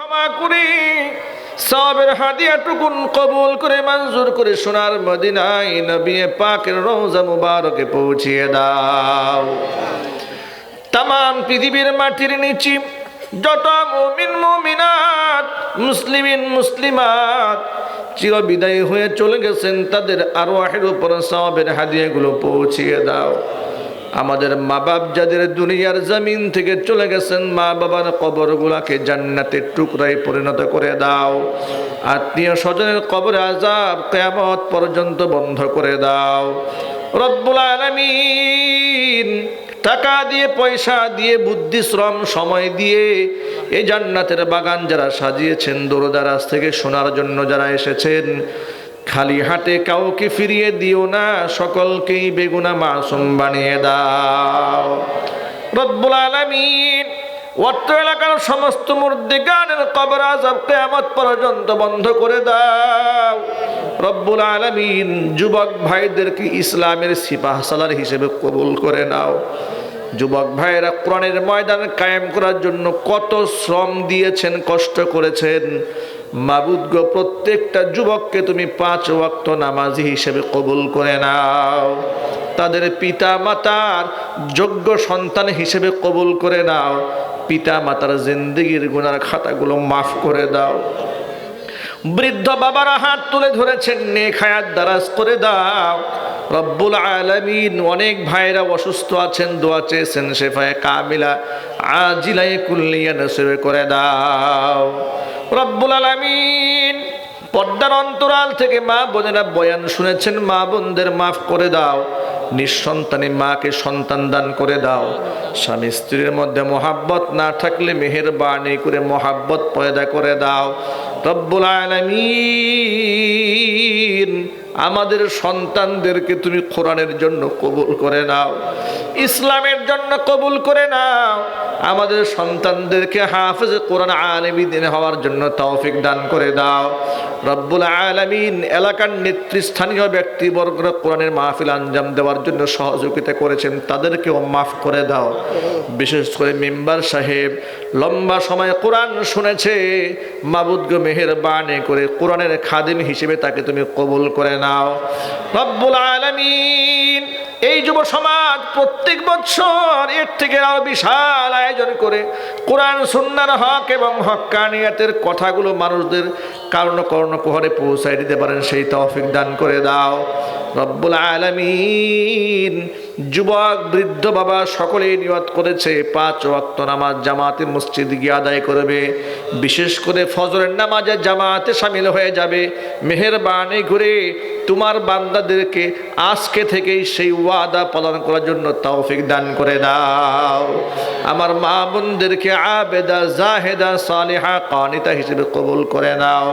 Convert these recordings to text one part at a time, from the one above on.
ক্ষমা করে। সবের হাদিয়াটুকুন কবুল করে, মঞ্জুর করে সোনার মদিনায় নবী পাকের রোজা মুবারকে পৌঁছিয়ে দাও। তাম পৃথিবীর মাটির নিচে যত মুমিন, মুমিনাত, মুসলিমিন, মুসলিমাত চির বিদায় হয়ে চলে গেছেন, তাদের আরও আহের উপর সবের হাদিয়াগুলো পৌঁছিয়ে দাও। আমাদের মা বাপ যাদের দুনিয়ার জমিন থেকে চলে গেছেন মা বাবার কবরগুলাকে জান্নাতের টুকরায় পরিণত করে দাও। আত্মীয় স্বজনের কবর আজাব কেয়ামত পর্যন্ত বন্ধ করে দাও। রব্বুল আলামিন টাকা দিয়ে, পয়সা দিয়ে বুদ্ধি শ্রম সময় দিয়ে এই জান্নাতের বাগান যারা সাজিয়েছেন, দূরদারাজ থেকে শোনার জন্য যারা এসেছেন খালি হাতে কাউকে ফিরিয়ে দিও না, সকলকেই বেগুনা মাসুম বানিয়ে দাও। রব্বুল আলামিন, অর্থ এলাকার সমস্ত মুর্দে গানের কবর আজব কেয়ামত পর্যন্ত বন্ধ করে দাও। রব্বুল আলামিন, যুবক ভাইদেরকে ইসলামের সিপাহ সালার হিসেবে কবুল করে নাও। যুবক ভাইয়েরা, কোরআনের ময়দান কায়েম করার জন্য কত শ্রম দিয়েছেন, কষ্ট করেছেন। মাবুদ গো, প্রত্যেকটা যুবককে তুমি পাঁচ ওয়াক্ত নামাজি হিসেবে কবুল করে নাও। তাদের পিতা মাতার যোগ্য সন্তান হিসেবে কবুল করে নাও। পিতা মাতার জিন্দগির গুনার খাতাগুলো মাফ করে দাও। বৃদ্ধ বাবারা হাত তুলে ধরেছেন, নেক হায়াত দারাজ করে দাও। রব্বুল আলামিন অনেক ভাইরা অসুস্থ আছেন, দোয়া চেয়েছেন, শেফায় কামিলা আজিলাই কুল্লিয়া নসিবে করে দাও। রব্বুল আলামিন পর্দার অন্তরাল থেকে মা বোনেরা বয়ান শুনেছেন, মা বোনদের মাফ করে দাও, নিঃসন্তানী মাকে সন্তান দান করে দাও। স্বামী স্ত্রীর মধ্যে মহাব্বত না থাকলে মেহের বাণী করে মহাব্বত পয়দা করে দাও। রব্বুল আলামিন আমাদের সন্তানদেরকে তুমি কোরআনের জন্য কবুল করে নাও, ইসলামের জন্য কবুল করে নাও, আমাদের সন্তানদেরকে হাফেজ কোরআন আলমী দিন হওয়ার জন্য তৌফিক দান করে দাও। রব্বুল আলমিন এলাকার নেতৃস্থানীয় ব্যক্তিবর্গরা কোরআনের মাহফিল আঞ্জাম দেওয়ার জন্য সহযোগিতা করেছেন, তাদেরকেও মাফ করে দাও। বিশেষ করে মেম্বার সাহেব লম্বা সময় কোরআন শুনেছে মাবুদগ মেহের বানে করে কোরআনের খাদিম হিসেবে তাকে তুমি কবুল করে নাও। রব্বুল আলমিন, এই যুব সমাজ প্রত্যেক বছর এর থেকে আরও বিশাল আয়োজন করে কোরআন, সুন্নার হক এবং হক কানিয়াতের কথাগুলো মানুষদের কারণ কর্ণ কোহরে পৌঁছায় দিতে পারেন, সেই তৌফিক দান করে দাও। রব্বুল আলামিন যুবক, বৃদ্ধ বাবা সকলেই নিয়ত করেছে, পাঁচ ওয়াক্ত নামাজ জামাতে মসজিদ গিয়ে আদায় করবে। বিশেষ করে ফজরের নামাজে জামাতে সামিল হয়ে যাবে। মেহেরবানি ঘুরে তোমার বান্দাদেরকে আজকে থেকেই সেই ওয়াদা পালন করার জন্য তৌফিক দান করে দাও। আমার মা বোনদেরকে আবেদা, জাহেদা, সালেহা, কানিতা হিসেবে কবুল করে নাও।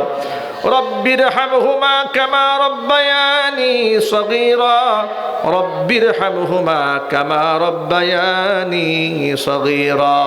রব্বির হামহুমা কামা রব্বায়ানি সগীরা। রব্বির হামহুমা কামা রব্বায়ানি সগীরা।